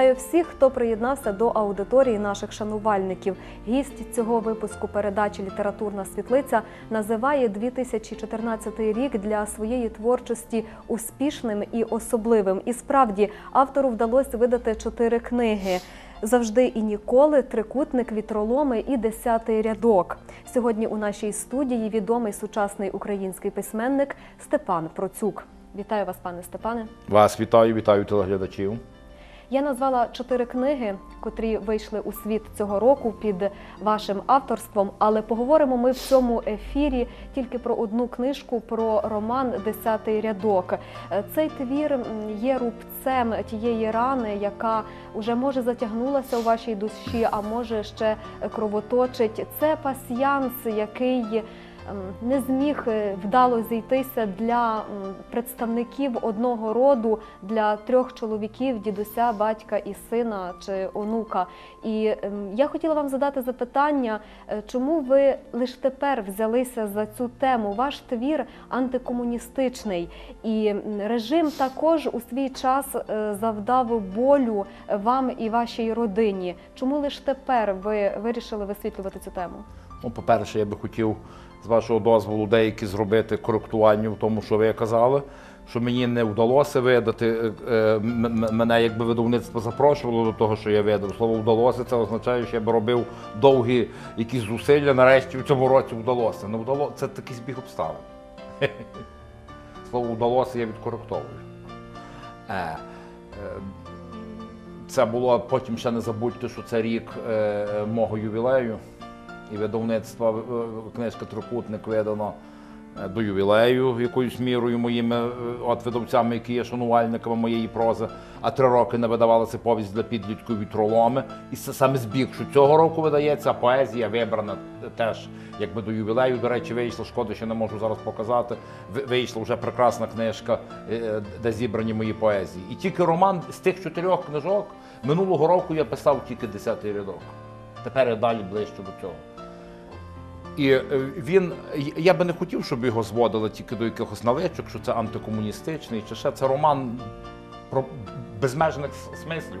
Вітаю всіх, хто приєднався до аудиторії наших шанувальників. Гість цього випуску передачі Літературна світлиця називає 2014 рік для своєї творчості успішним і особливим. І справді автору вдалося видати чотири книги. Завжди і ніколи, трикутник, вітроломи і десятий рядок. Сьогодні у нашій студії відомий сучасний український письменник Степан Процюк. Вітаю вас, пане Степане. Вас вітаю, вітаю телеглядачів. Я назвала чотири книги, котрі вийшли у світ цього року під вашим авторством. Але поговоримо ми в цьому ефірі тільки про одну книжку, про роман Десятий рядок. Цей твір є рубцем тієї рани, яка вже може затягнулася у вашій душі, а може ще кровоточить. Це пасьянс, який не зміг е, вдало зійтися для представників одного роду, для трьох чоловіків, дідуся, батька і сина чи онука. І ем, я хотіла вам задати запитання, е, чому ви лише тепер взялися за цю тему? Ваш твір антикомуністичний, і режим також у свій час е, завдав болю вам і вашій родині. Чому лише тепер ви вирішили висвітлювати цю тему? Ну, по-перше, я би хотів з вашого дозволу деякі зробити коректування в тому, що ви казали, що мені не вдалося видати. е, е, Мене якби видавництво запрошувало до того, що я видав. Слово вдалося, це означає, що я би робив довгі якісь зусилля. Нарешті в цьому році вдалося. Не вдалося. Це такий збіг обставин. Слово вдалося, я відкоректовую. Е, це було потім ще не забудьте, що це рік мого ювілею. І видавництво е, книжка Трикутник видано е, до ювілею якоюсь мірою моїми е, от видавцями, які є шанувальниками моєї прози. А три роки не видавалася повість для підлітків вітроломи. І саме збіг, що цього року видається поезія, вибрана теж якби до ювілею. До речі, вийшла шкода, що не можу зараз показати. Вийшла вже прекрасна книжка, де зібрані мої поезії. І тільки роман з тих чотирьох книжок минулого року я писав тільки десятий рядок. Тепер я далі ближче до цього. І е, він, я би не хотів, щоб його зводили тільки до якихось наличок, що це антикомуністичний, чи ще це роман про безмежних смислів.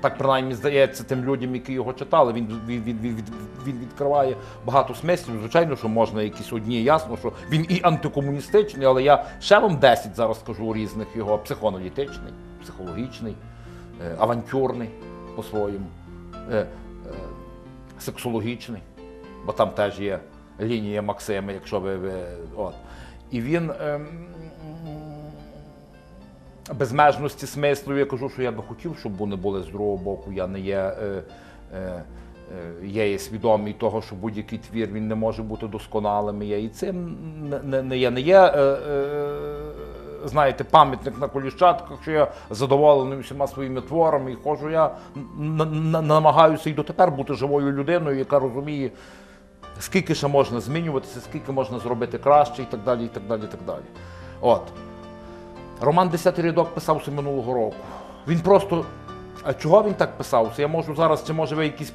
Так принаймні здається тим людям, які його читали. Він, він, він, він, він відкриває багато смислів. Звичайно, що можна якісь одні, ясно, що він і антикомуністичний, але я ще вам 10 зараз скажу різних його психоаналітичний, психологічний, е, авантюрний по-своєму, е, сексологічний бо там теж є лінія Максима, якщо ви. ви от. І він ем, безмежності смислу, я кажу, що я би хотів, щоб вони були з другого боку. Я не є. Е, е, е, я є свідомий того, що будь-який твір він не може бути досконалим. Я і цим не, не, є. Не є е, е, знаєте, пам'ятник на коліщатках, що я задоволений всіма своїми творами і ходжу. Я намагаюся і дотепер бути живою людиною, яка розуміє, скільки ще можна змінюватися, скільки можна зробити краще і так далі. і так далі, і так далі. От. Роман «Десятий рядок писався минулого року. Він просто. А чого він так писався? Я можу зараз, чи може ви якісь.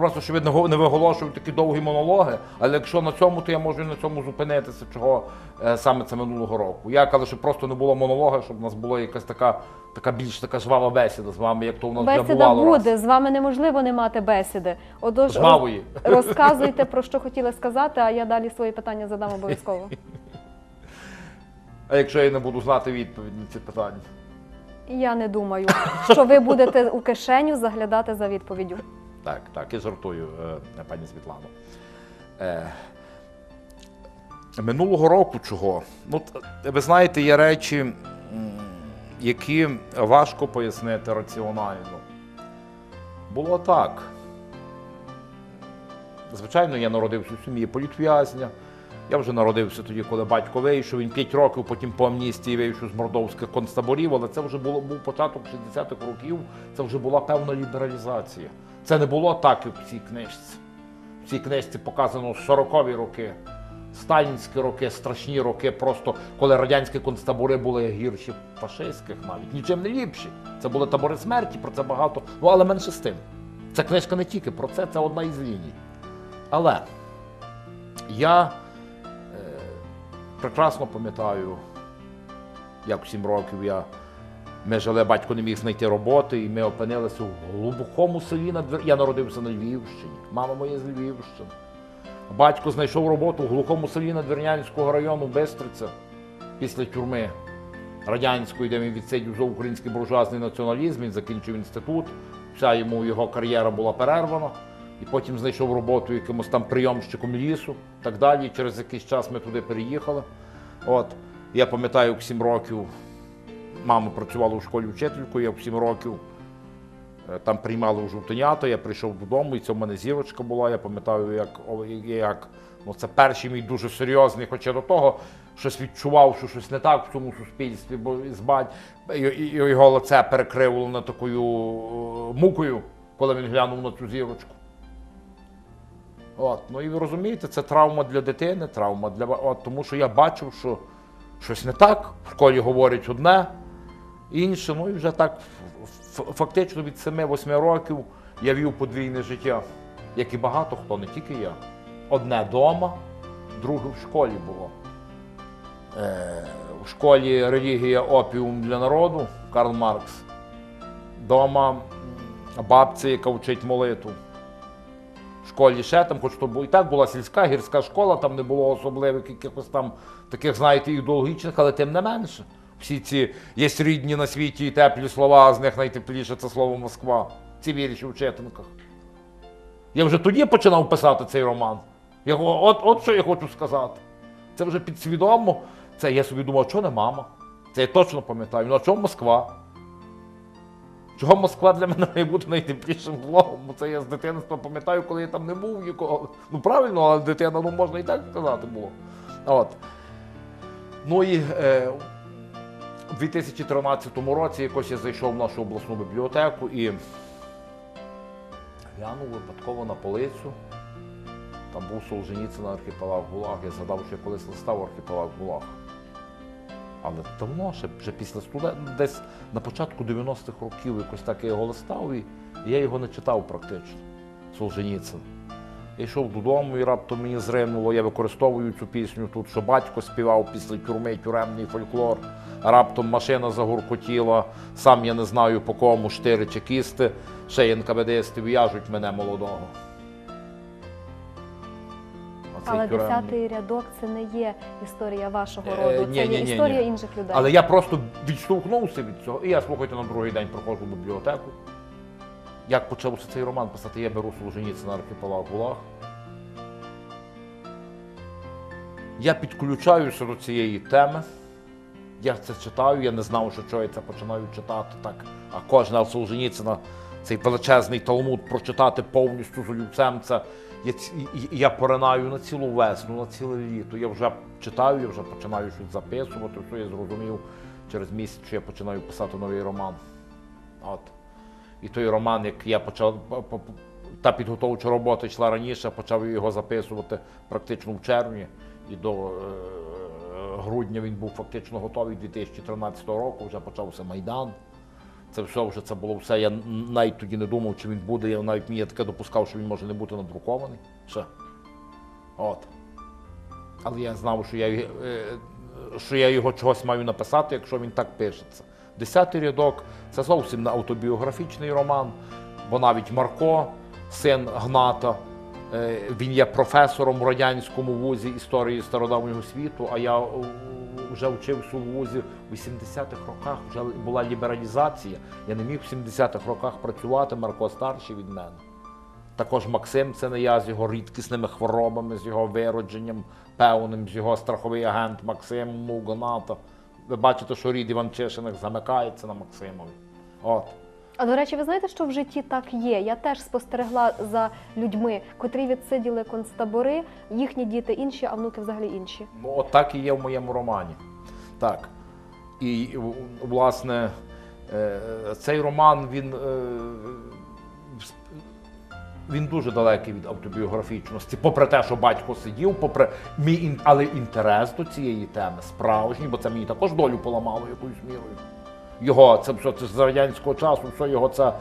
Просто що ви не го- не виголошуєте такі довгі монологи, але якщо на цьому, то я можу і на цьому зупинитися, чого е, саме це минулого року. Я кажу, щоб просто не було монолога, щоб у нас була якась така, така більш така жвава бесіда з вами, як то у нас вже Бесіда бувало. раз. буде. З вами неможливо не мати бесіди. Отож, Жвавої. розказуйте про що хотіли сказати, а я далі свої питання задам обов'язково. А якщо я не буду знати відповідь на ці питання? Я не думаю, що ви будете у кишеню заглядати за відповіддю. Так, так, я жартую, е, пані Світлано. Е, минулого року чого? Ну, ви знаєте, є речі, які важко пояснити раціонально. Було так. Звичайно, я народився в сім'ї політв'язня. Я вже народився тоді, коли батько вийшов. Він 5 років, потім по амністії вийшов з мордовських концтаборів, але це вже було, був початок 60-х років, це вже була певна лібералізація. Це не було так, як в цій книжці. В цій книжці показано 40-ві роки, сталінські роки, страшні роки, просто коли радянські концтабори були гірші фашистських навіть, нічим не ліпші. Це були табори смерті, про це багато. Ну, але менше з тим. Ця книжка не тільки про це, це одна із ліній. Але я прекрасно пам'ятаю, як 7 років я Ми жили, батько не міг знайти роботи, і ми опинилися в глибокому селі на Двер... Я народився на Львівщині. Мама моя з Львівщини. Батько знайшов роботу в глухому селі Надвірнянського району Бистриця після тюрми радянської, де він відсидів за український буржуазний націоналізм, він закінчив інститут. Вся йому його кар'єра була перервана. І потім знайшов роботу якимось там прийомщиком лісу, так далі. І через якийсь час ми туди переїхали. От. Я пам'ятаю, в 7 років мама працювала у школі вчителькою, я в 7 років е, там приймали жовтенята, я прийшов додому, і це в мене зірочка була. Я пам'ятаю, як, як ну, це перший мій дуже серйозний, хоча до того щось відчував, що щось не так в цьому суспільстві, бо з бать і- і- і його лице перекривлено такою е, мукою, коли він глянув на цю зірочку. От, ну і ви розумієте, це травма для дитини, травма для от, тому що я бачив, що щось не так, в школі говорять одне, інше. Ну і вже так фактично від 7-8 років я вів подвійне життя, як і багато хто, не тільки я. Одне вдома, друге в школі було. Е, в школі релігія опіум для народу Карл Маркс. Дома м, бабця, яка вчить молитву. Школі ще там, хоч то бу- і так була сільська гірська школа, там не було особливих якихось там таких, знаєте, ідеологічних, але тим не менше. Всі ці є рідні на світі і теплі слова, а з них найтепліше це слово Москва. Ці вірші в читанках. Я вже тоді починав писати цей роман. Я, от, от що я хочу сказати. Це вже підсвідомо. Це я собі думав, що не мама. Це я точно пам'ятаю. Ну а чого Москва? Чого Москва для мене має бути найтеплішим словом? Бо це я з дитинства пам'ятаю, коли я там не був ніколи. Ну правильно, але дитина, ну можна і так сказати було. От. Ну і е, у 2013 році якось я зайшов в нашу обласну бібліотеку і глянув випадково на полицю. Там був Солженіцин архіпелаг Гулаг. Я згадав, що я колись листав архіпелаг Гулаг. Але давно, ще, вже після студент, десь на початку 90-х років якось так я його листав, і, я його не читав практично. Солженіцин. Я йшов додому і раптом мені зринуло, я використовую цю пісню тут, що батько співав після тюрми тюремний фольклор. Раптом машина загуркотіла, сам я не знаю по кому, штири чекісти, ще НКВДсти в'яжуть мене молодого. Але десятий рядок це не є історія вашого Е, роду, це є історія інших людей. Але я просто відштовхнувся від цього. І я, слухайте, на другий день проходжу в бібліотеку. Як почався цей роман писати, я беру Солженіцина на архіпелаг Гулаг. Я підключаюся до цієї теми. Я це читаю, я не знав, що чого я це починаю читати так. А кожна Солженіцина, цей величезний талмуд прочитати повністю з олівцем, це я, я поринаю на цілу весну, на ціле літо. Я вже читаю, я вже починаю щось записувати, все я зрозумів через місяць, що я починаю писати новий роман. От. І той роман, як я почав, по- по- та підготовча робота йшла раніше, почав його записувати практично в червні. І до е, грудня він був фактично готовий 2013 року, вже почався Майдан. Це все вже це було все. Я навіть тоді не думав, чи він буде. Я навіть мені таке допускав, що він може не бути надрукований. Ще. От. Але я знав, що я, е, що я його чогось маю написати, якщо він так пишеться. Десятий рядок це зовсім не автобіографічний роман, бо навіть Марко, син Гната, він є професором у радянському вузі історії стародавнього світу, а я е, вже вчився у вузі у 80-х роках, вже була лібералізація. Я не міг в 70-х роках працювати, Марко старший від мене. Також Максим це не я з його рідкісними хворобами, з його виродженням певним, з його страховий агент Максим Муганата. Ви бачите, що рід Іванчишиних замикається на Максимові. От. А до речі, ви знаєте, що в житті так є? Я теж спостерегла за людьми, котрі відсиділи концтабори, їхні діти інші, а внуки взагалі інші. Ну, от так і є в моєму романі. Так. І, власне, е, цей роман, він, е, він дуже далекий від автобіографічності, попри те, що батько сидів, попри мій але інтерес до цієї теми справжній, бо це мені також долю поламало якоюсь мірою. Його, це все це з радянського часу, все його це,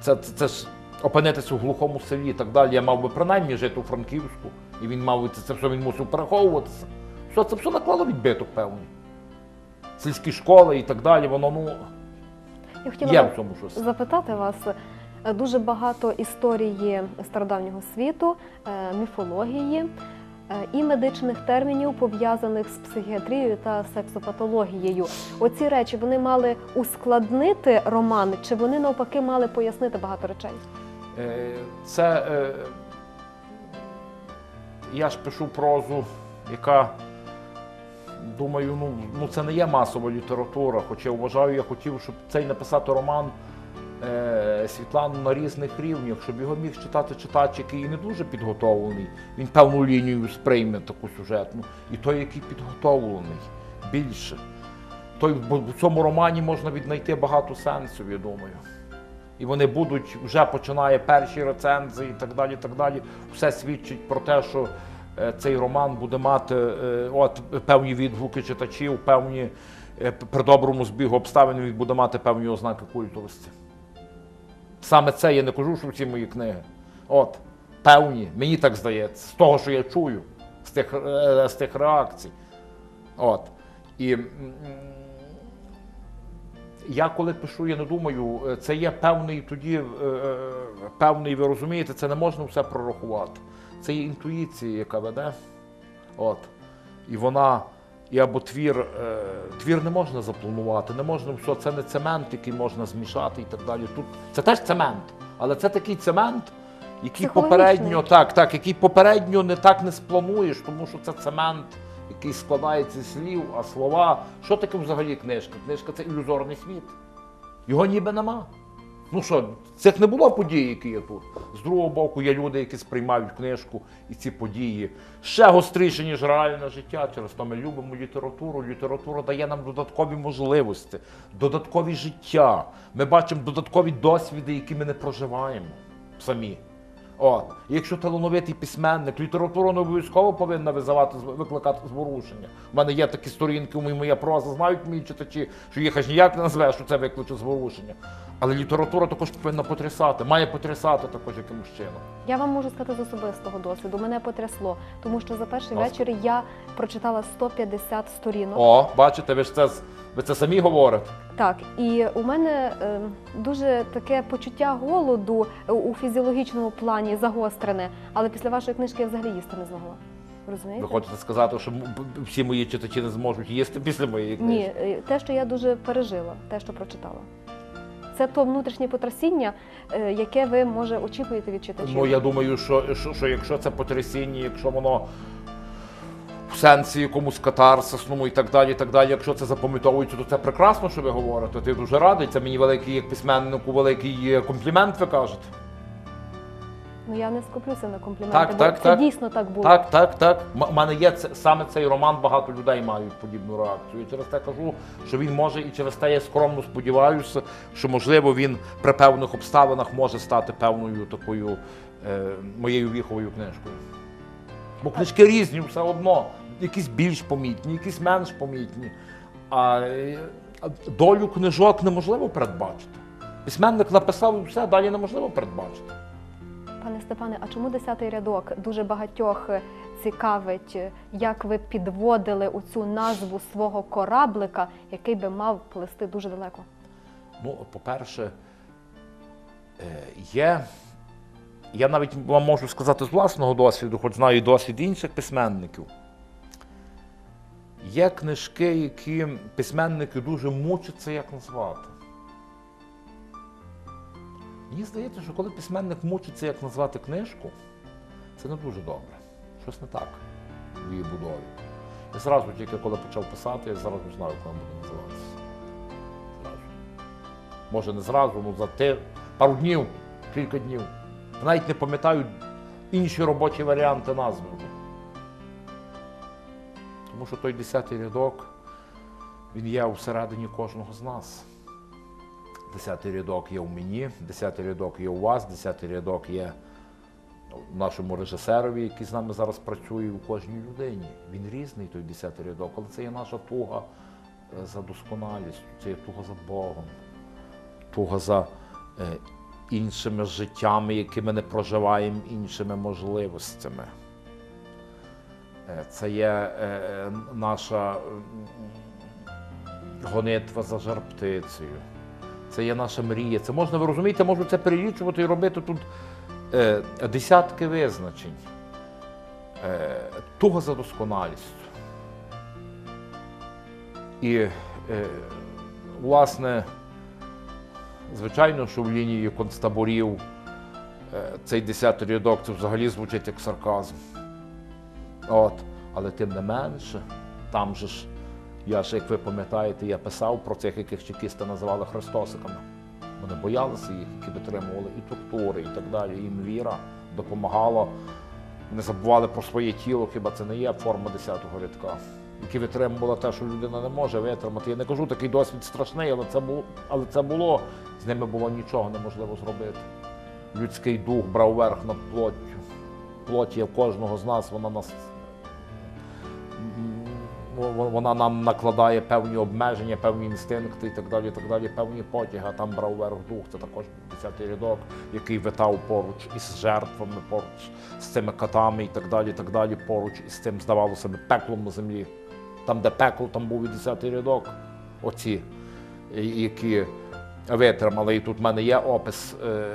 це, це, це ж опинитися в глухому селі і так далі. Я мав би принаймні жити у Франківську, і він мав би це, це все він мусив переховуватися. Все, це все наклало відбиток певний. Сільські школи і так далі, воно ну. Я хотіла Є в цьому щось. запитати вас. е, Дуже багато історії стародавнього світу, е, міфології і медичних термінів, пов'язаних з психіатрією та сексопатологією. Оці речі вони мали ускладнити роман, чи вони навпаки мали пояснити багато речей? Е, Це е, я ж пишу прозу, яка, думаю, ну, ну це не є масова література. Хоча вважаю, я хотів, щоб цей написати роман е, Світлану на різних рівнях, щоб його міг читати читач, який не дуже підготовлений. Він певну лінію сприйме таку сюжетну. І той, який підготовлений більше. Той, в цьому романі можна віднайти багато сенсів, я думаю. І вони будуть вже починає перші рецензії і так далі. так далі. Все свідчить про те, що е, цей роман буде мати е, от, певні відгуки читачів, певні е, при доброму збігу обставин він буде мати певні ознаки культовості. Саме це я не кажу, що всі мої книги. От, певні, мені так здається, з того, що я чую, з тих, е, з тих реакцій. От. І я коли пишу, я не думаю, е, це є певний тоді, е, певний, ви розумієте, це не можна все прорахувати. Це є інтуїція, яка веде. От. І вона, і або твір, е, твір не можна запланувати, не можна все, це не цемент, який можна змішати і так далі. Тут це теж цемент, але це такий цемент, який попередньо, так, так, який попередньо не так не сплануєш, тому що це цемент, який складається з слів, а слова. Що таке взагалі книжка? Книжка це ілюзорний світ. Його ніби нема. Ну що, цих не було подій, які є тут. З другого боку, є люди, які сприймають книжку і ці події ще гостріше, ніж реальне життя. Через то ми любимо літературу. Література дає нам додаткові можливості, додаткові життя. Ми бачимо додаткові досвіди, які ми не проживаємо самі. От. Якщо талановитий письменник, література не обов'язково повинна визивати, викликати зворушення. У мене є такі сторінки, моя проза, знають мої читачі, що їх аж ніяк не назвеш, що це викличе зворушення. Але література також повинна потрясати, має потрясати також якимось чином. Я вам можу сказати з особистого досвіду. Мене потрясло, тому що за перший ласка. вечір я прочитала 150 сторінок. О, бачите, ви ж це ви це самі говорите. Так, і у мене е, дуже таке почуття голоду у фізіологічному плані загострене, але після вашої книжки я взагалі їсти не змогла. Розумієте? Ви хочете сказати, що всі мої читачі не зможуть їсти після моєї книжки? Ні, е, те, що я дуже пережила, те, що прочитала. Це то внутрішнє потрясіння, е, яке ви може очікуєте від читачів. Ну я думаю, що, що, що якщо це потрясіння, якщо воно в сенсі якомусь катарсисному і так далі, і так далі, якщо це запам'ятовується, то це прекрасно, що ви говорите. Ти дуже радий. Це мені великий як письменнику, великий е, комплімент, ви кажете. Ну я не скуплюся на компліменти, Так, бо так, це так. дійсно так було. Так, так, так. У мене є це, саме цей роман, багато людей мають подібну реакцію. І через те кажу, що він може, і через те я скромно сподіваюся, що можливо він при певних обставинах може стати певною такою е, моєю віховою книжкою. Бо книжки різні все одно, якісь більш помітні, якісь менш помітні. А е, а долю книжок неможливо передбачити. Письменник написав і все, далі неможливо передбачити. Пане Степане, а чому десятий рядок дуже багатьох е, цікавить, е, як ви підводили у цю назву свого кораблика, який би мав плисти дуже далеко? Ну, по-перше, е, є. Я навіть вам можу сказати з власного досвіду, хоч знаю і досвід інших письменників. Є книжки, які письменники дуже мучаться, як назвати. Мені здається, що коли письменник мучиться, як назвати книжку, це не дуже добре. Щось не так в її будові. Я зразу, тільки коли почав писати, я зразу знав, як вона буде називатися. Зразу. Може не зразу, ну за те пару днів, кілька днів. Навіть не пам'ятаю інші робочі варіанти назви. Тому що той десятий рядок, він є всередині кожного з нас. Десятий рядок є у мені, десятий рядок є у вас, десятий рядок є у нашому режисерові, який з нами зараз працює у кожній людині. Він різний, той десятий рядок, але це є наша туга е, за досконалістю, це є туга за Богом, туга за е, іншими життями, які ми не проживаємо, іншими можливостями. Е, Це є наша гонитва за жар-птицею. Це є наша мрія. Це можна, ви розумієте, можу це перелічувати і робити тут е, десятки визначень. Е, туга за досконалістю. І, е, власне, звичайно, що в лінії концтаборів е, цей десятий рядок це взагалі звучить як сарказм. От. Але тим не менше, там же ж, я ж, як ви пам'ятаєте, я писав про цих, яких чекісти називали христосиками. Вони боялися їх, які витримували і тортури, і так далі. Їм віра допомагала. Не забували про своє тіло, хіба це не є форма 10-го рядка, які витримувала те, що людина не може витримати. Я не кажу, такий досвід страшний, але це було, але це було. З ними було нічого неможливо зробити. Людський дух брав верх над плоттю. Плоть є в кожного з нас, вона нас вона нам накладає певні обмеження, певні інстинкти і так далі, і так далі, певні потяги, а там брав верх дух. Це також був 10-й рядок, який витав поруч із жертвами, поруч з цими катами і так далі, і так далі, поруч із цим, здавалося б, пеклом на землі. Там, де пекло, там був і 10-й рядок. Оці, які витримали. І тут в мене є опис, е,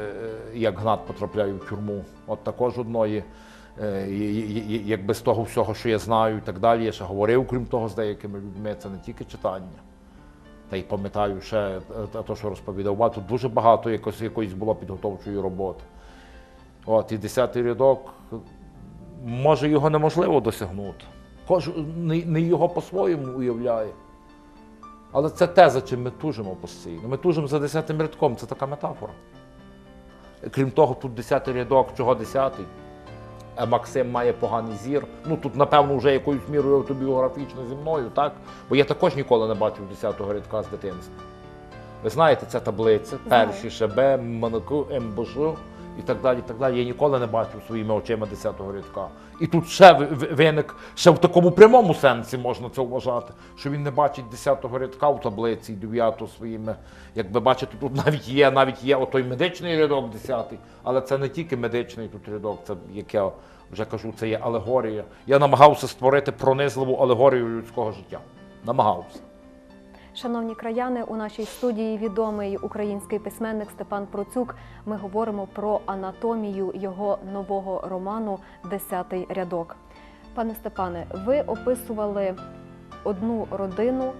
як Гнат потрапляє в тюрму. От також одної. Е, Якби з того всього, що я знаю, і так далі, я ще говорив, крім того, з деякими людьми, це не тільки читання. Та й пам'ятаю ще е, те, те, що розповідав. Тут дуже багато якось, якоїсь було підготовчої роботи. От, і десятий рядок, може, його неможливо досягнути. Кожен не, не його по-своєму уявляє. Але це те, за чим ми тужимо постійно. Ми тужимо за десятим рядком, це така метафора. Крім того, тут десятий рядок, чого десятий? Е, Максим має поганий зір. Ну тут, напевно, вже якоюсь мірою автобіографічно зі мною, так? Бо я також ніколи не бачив 10-го рядка з дитинства. Ви знаєте, це таблиця, перші ШБ, МНК, МБЖ і так далі. і так далі. Я ніколи не бачив своїми очима 10-го рядка. І тут ще ви- ви- виник, ще в такому прямому сенсі можна це вважати, що він не бачить 10-го рядка в таблиці, 9-го своїми. Як ви бачите, тут навіть є, навіть є отой медичний рядок 10-й, але це не тільки медичний тут рядок, це як я вже кажу, це є алегорія. Я намагався створити пронизливу алегорію людського життя. Намагався. Шановні краяни, у нашій студії відомий український письменник Степан Процюк. Ми говоримо про анатомію його нового роману Десятий рядок. Пане Степане, ви описували одну родину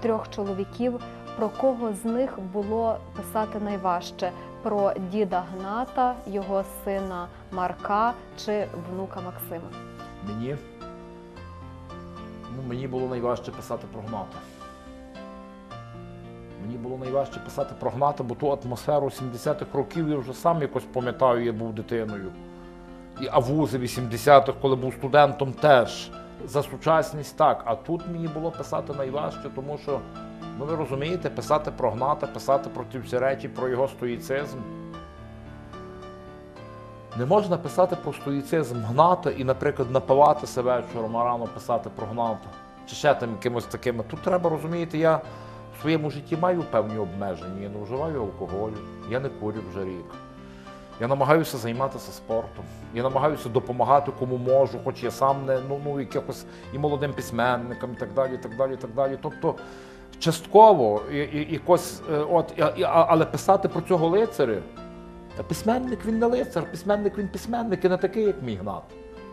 трьох чоловіків. Про кого з них було писати найважче? Про діда Гната, його сина Марка чи внука Максима? Мені, ну, мені було найважче писати про Гната. Мені було найважче писати про Гната, бо ту атмосферу 70-х років я вже сам якось пам'ятаю, я був дитиною. І Авузи 80-х, коли був студентом, теж. За сучасність так. А тут мені було писати найважче, тому що, ну ви розумієте, писати про Гната, писати про ті всі речі, про його стоїцизм. Не можна писати про стоїцизм гната і, наприклад, напивати себе вечором, а рано писати про гната. Чи ще там якимось такими. Тут треба розуміти, я в своєму житті маю певні обмеження. Я не вживаю алкоголю, я не курю вже рік. Я намагаюся займатися спортом. Я намагаюся допомагати кому можу, хоч я сам не ну, ну якихось і молодим письменникам, і так далі, і так далі, і так далі. Тобто частково якось, е, от, але писати про цього лицаря. Письменник він не лицар, письменник він письменник і не такий, як мій Гнат.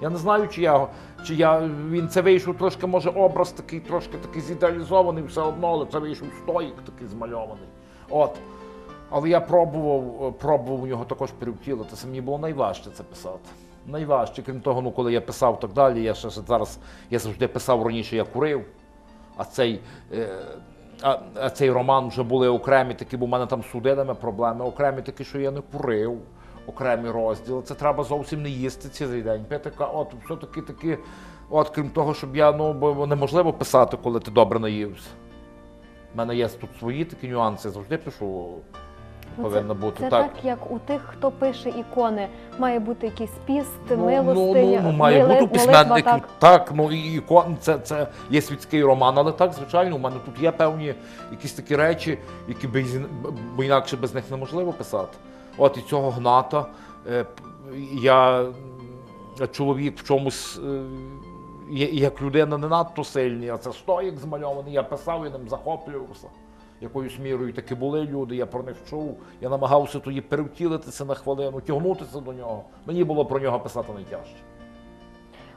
Я не знаю, чи я, чи я він це вийшов трошки, може, образ такий, трошки такий зідеалізований все одно, але це вийшов стоїк такий змальований. От. Але я пробував, пробував у нього також перевтілитися. Мені було найважче це писати. Найважче, крім того, ну коли я писав так далі, я ще зараз я завжди писав раніше, я курив. А цей, е, а, а цей роман вже були окремі такі, бо в мене там з судинами проблеми, окремі такі, що я не курив, окремі розділи. Це треба зовсім не їсти цілий день. Пити, от все-таки такі, от крім того, щоб я, ну, бо неможливо писати, коли ти добре наївся. У мене є тут свої такі нюанси, завжди пишу. Ну, Повинно бути Це так. так, як у тих, хто пише ікони. Має бути якийсь піст, Ну, милостиня, ну, ну, має мили- бути у письменників. так. Так, ну і ікон, це, це є світський роман, але так, звичайно, у мене тут є певні якісь такі речі, які без, бо інакше без них неможливо писати. От і цього гната. е, Я чоловік в чомусь. е, Як людина не надто сильний, а це стоїк змальований, я писав і ним захоплювався. Якоюсь мірою таки були люди, я про них чув. Я намагався тоді перевтілитися на хвилину, тягнутися до нього. Мені було про нього писати найтяжче.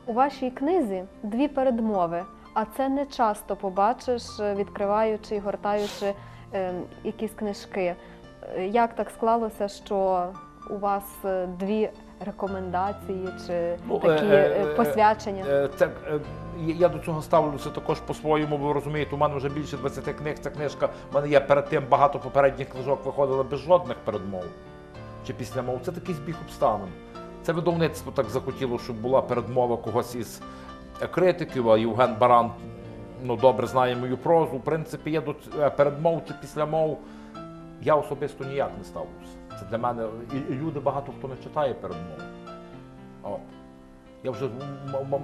У вашій книзі дві передмови, а це не часто побачиш, відкриваючи і гортаючи е, якісь книжки. Е, Як так склалося, що у вас е, дві рекомендації чи Ну, такі е, е, е, посвячення? Е, Це, е, я- до цього ставлюся також по-своєму, ви розумієте, у мене вже більше 20 книг. Ця книжка, в мене є перед тим багато попередніх книжок виходило без жодних передмов чи післямов. Це такий збіг обставин. Це видавництво так захотіло, щоб була передмова когось із е, критиків, а Євген Баран ну, добре знає мою прозу. В принципі, є до е, передмов чи післямов. Я особисто ніяк не ставлюся. Це для мене і, люди багато хто не читає передмов. От. Я вже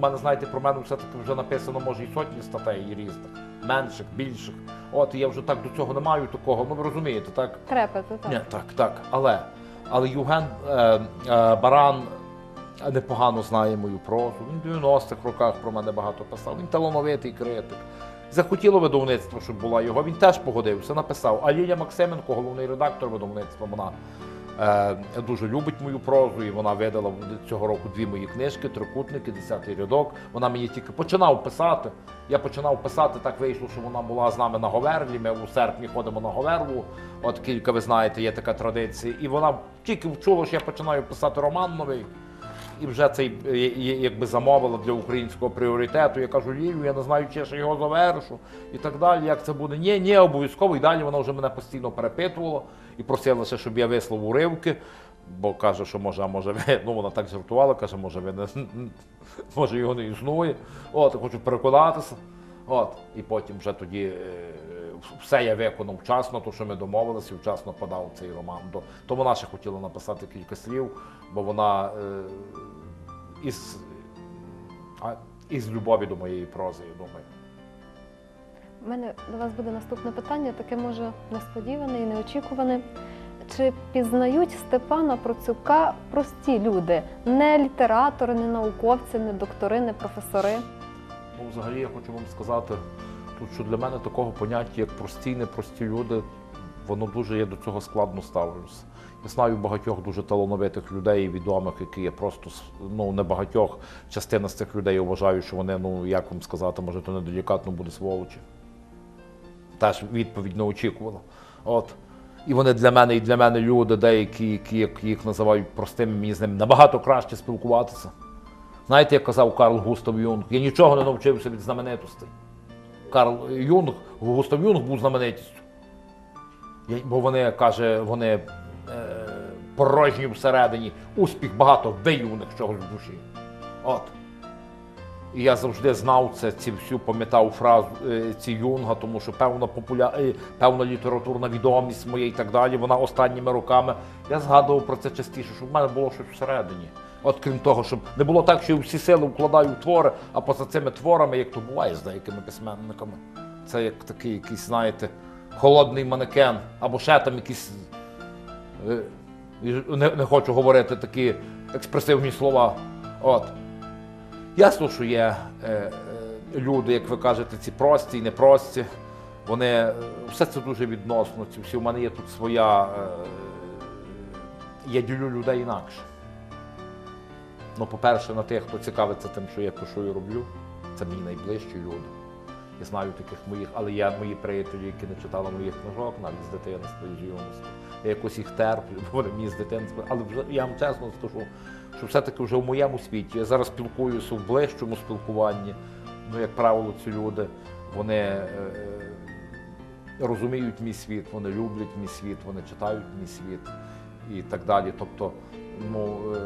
мене знаєте, про мене все-таки вже написано, може, і сотні статей і різних, менших, більших. От і я вже так до цього не маю такого. Ну ви розумієте, так? Трепету, так. Ні, так, так. Але, але Євген е, е, Баран непогано знає мою прозу. Він в 90-х роках про мене багато писав. Він талановитий критик. Захотіло видавництво, щоб була його. Він теж погодився, написав. А Лілія Максименко, головний редактор видавництва, вона е, дуже любить мою прозу, і вона видала цього року дві мої книжки, трикутники, десятий рядок. Вона мені тільки починав писати. Я починав писати, так вийшло, що вона була з нами на Говерлі. Ми у серпні ходимо на Говерлу. От кілька, ви знаєте, є така традиція. І вона тільки вчула, що я починаю писати роман новий. І вже цей е, якби замовила для українського пріоритету. Я кажу, Лілю, я не знаю, чи я ще його завершу і так далі. Як це буде? Ні, ні, обов'язково. І далі вона вже мене постійно перепитувала і просила ще, щоб я вислав уривки. Бо каже, що може, а може ну вона так жартувала, каже, може ви не може його не існує. От, хочу переконатися. От, і потім вже тоді е, все я виконав вчасно, то що ми домовилися, вчасно подав цей роман. До, то вона ще хотіла написати кілька слів, бо вона е, із, із любові до моєї прози, я думаю. У мене до вас буде наступне питання, таке може несподіване і неочікуване. Чи пізнають Степана Процюка прості люди, не літератори, не науковці, не доктори, не професори? Ну, взагалі я хочу вам сказати, тут, що для мене такого поняття, як прості, непрості люди, воно дуже я до цього складно ставлюся. Я знаю багатьох дуже талановитих людей, відомих, які є просто ну, багатьох. Частина з цих людей вважаю, що вони, ну як вам сказати, може, то неделікатно буде сволочі. Теж відповідь не очікувала. От. І вони для мене, і для мене люди, деякі, які, які їх називають простими, мені з ними набагато краще спілкуватися. Знаєте, як казав Карл Густав Юнг, я нічого не навчився від знаменитостей. Карл Юнг, Густав Юнг був знаменитістю. Бо вони, каже, вони е, порожні всередині, успіх багато виє у них чогось в душі. От. І я завжди знав це, ці всю пам'ятав фразу е, ці Юнга, тому що певна популя... е, певна літературна відомість моя і так далі. Вона останніми роками. Я згадував про це частіше, щоб в мене було щось всередині. От крім того, щоб не було так, що я всі сили вкладаю в твори, а поза цими творами, як то буває з деякими письменниками, це як такий якийсь, знаєте, холодний манекен, або ще там якісь. е, Не, не хочу говорити такі експресивні слова. От. Ясно, що є е, е, люди, як ви кажете, ці прості і непрості. Вони е, все це дуже відносно. Ці всі у мене є тут своя. Е, я ділю людей інакше. Ну, по-перше, на тих, хто цікавиться тим, що я пишу і роблю, це мені найближчі люди. Я знаю таких моїх, але є мої приятелі, які не читали моїх книжок навіть з дитинства і з юності. Я якось їх терплю, бо вони мені з дитинства. Але вже я вам чесно скажу, що все-таки вже в моєму світі. Я зараз спілкуюся в ближчому спілкуванні. Ну, як правило, ці люди вони е, розуміють мій світ, вони люблять мій світ, вони читають мій світ і так далі. Тобто, ну, е,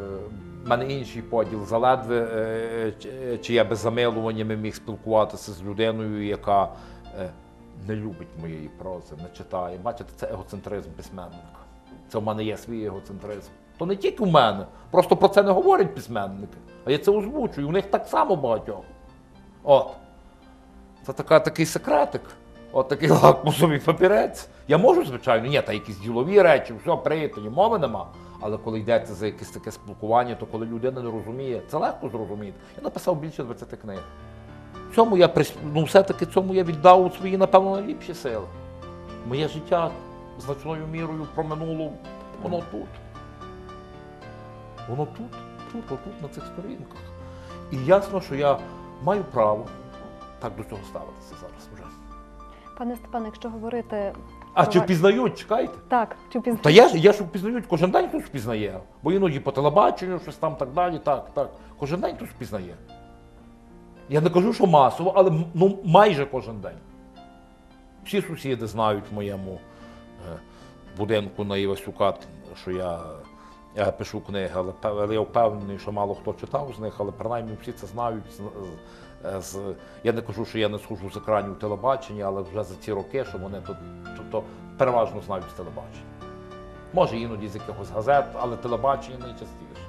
в мене інший поділ. Заледве е, чи- чи я без замилування міг спілкуватися з людиною, яка е, не любить моєї прози, не читає. Бачите, це егоцентризм письменника. Це в мене є свій егоцентризм. То не тільки в мене, просто про це не говорять письменники, а я це озвучую. У них так само багатьох. От. Це така, такий секретик. От такий лакмусовий папірець. Я можу, звичайно, ні, та якісь ділові речі, все, приятелі, мови нема. Але коли йдеться за якесь таке спілкування, то коли людина не розуміє, це легко зрозуміти. Я написав більше 20 книг. Цьому я ну, все-таки цьому я віддав свої, напевно, найліпші сили. Моє життя значною мірою проминуло, воно тут. Воно тут, тут, отут, на цих сторінках. І ясно, що я маю право так до цього ставитися зараз вже. Пане Степане, якщо говорити А чи впізнають, чекайте? так, чи пізно Та я ж я ж впізнають, кожен день хтось впізнає. Бо іноді по телебаченню, щось там так далі, так, так. Кожен день хтось впізнає. Я не кажу, що масово, але ну, майже кожен день. Всі сусіди знають в моєму е, будинку на Івасюка, що я, я пишу книги, але я впевнений, що мало хто читав з них, але принаймні всі це знають. З, з- я не кажу, що я не схожу з екранів телебачення, але вже за ці роки, що вони тут то, то переважно знають з телебачення. Може, іноді з якихось газет, але телебачення найчастіше.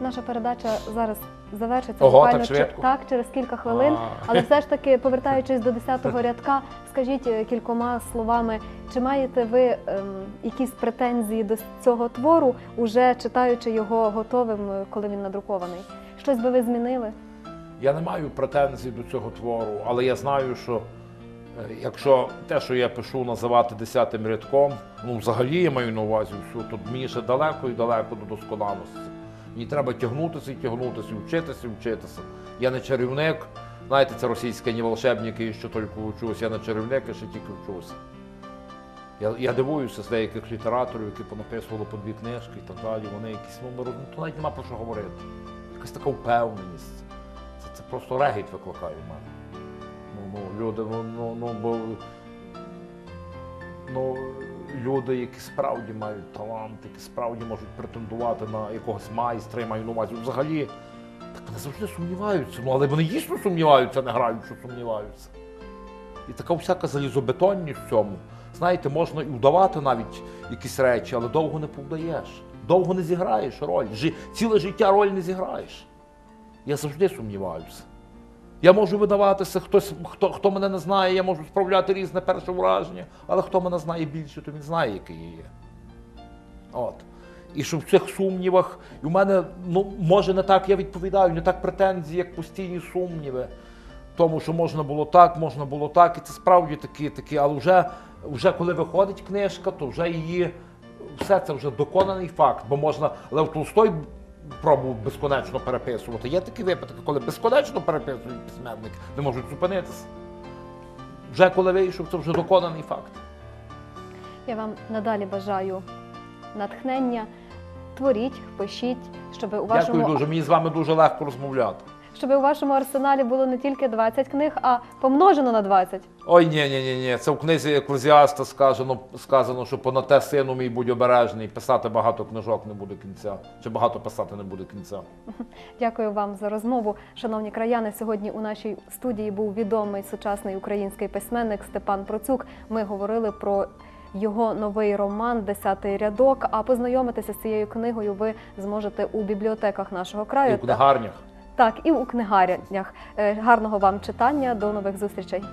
наша передача зараз завершиться Ого, буквально так чи- так, через кілька хвилин. А. Але все ж таки, повертаючись до 10-го рядка, скажіть е, кількома словами, чи маєте ви ем, якісь претензії до цього твору, уже читаючи його готовим, е, коли він надрукований? Щось би ви змінили? Я не маю претензій до цього твору, але я знаю, що е, якщо те, що я пишу, називати десятим рядком, ну взагалі я маю на увазі всю, то мені ще далеко і далеко до досконалості. Мені треба тягнутися і тягнутися, і вчитися і вчитися. Я не чарівник. Знаєте, це російські не волшебники, що тільки вчусь. Я не чарівник, я ще тільки вчуся. Я, я дивуюся з деяких літераторів, які понаписували по дві книжки і так далі. Вони якісь ну, ну, то навіть нема про що говорити. Якась така впевненість. Просто регіт викликає в мене. Ну, ну, люди, ну, ну, ну, бо, ну, люди, які справді мають талант, які справді можуть претендувати на якогось майстра, я маю на увазі. Взагалі, так вони завжди сумніваються. Ну, але вони дійсно сумніваються, не грають, що сумніваються. І така всяка залізобетонність в цьому. Знаєте, можна і вдавати навіть якісь речі, але довго не повдаєш. Довго не зіграєш роль. Ціле життя роль не зіграєш. Я завжди сумніваюся. Я можу видаватися, хтось, хто, хто мене не знає, я можу справляти різне перше враження, але хто мене знає більше, то він знає, який я є. От. І що в цих сумнівах, і в мене, ну, може, не так я відповідаю, не так претензії, як постійні сумніви. Тому що можна було так, можна було так, і це справді такі, такі, але вже, вже коли виходить книжка, то вже її все це вже доконаний факт, бо можна Лев Толстой пробував безконечно переписувати. Є такі випадки, коли безконечно переписують письменник, не можуть зупинитися. Вже коли вийшов, це вже доконаний факт. Я вам надалі бажаю натхнення. Творіть, пишіть, щоб у вашому Дякую дуже. Мені з вами дуже легко розмовляти. Щоб у вашому арсеналі було не тільки 20 книг, а помножено на 20. Ой, ні, ні, ні, ні. Це в книзі Еклезіаста сказано, сказано, що понад те сину мій будь обережний, писати багато книжок не буде кінця. Чи багато писати не буде кінця. Дякую вам за розмову. Шановні краяни, сьогодні у нашій студії був відомий сучасний український письменник Степан Процюк. Ми говорили про його новий роман Десятий рядок. А познайомитися з цією книгою ви зможете у бібліотеках нашого І краю. в книгарнях. Так, і у книгарнях. Е, Гарного вам читання. До нових зустрічей.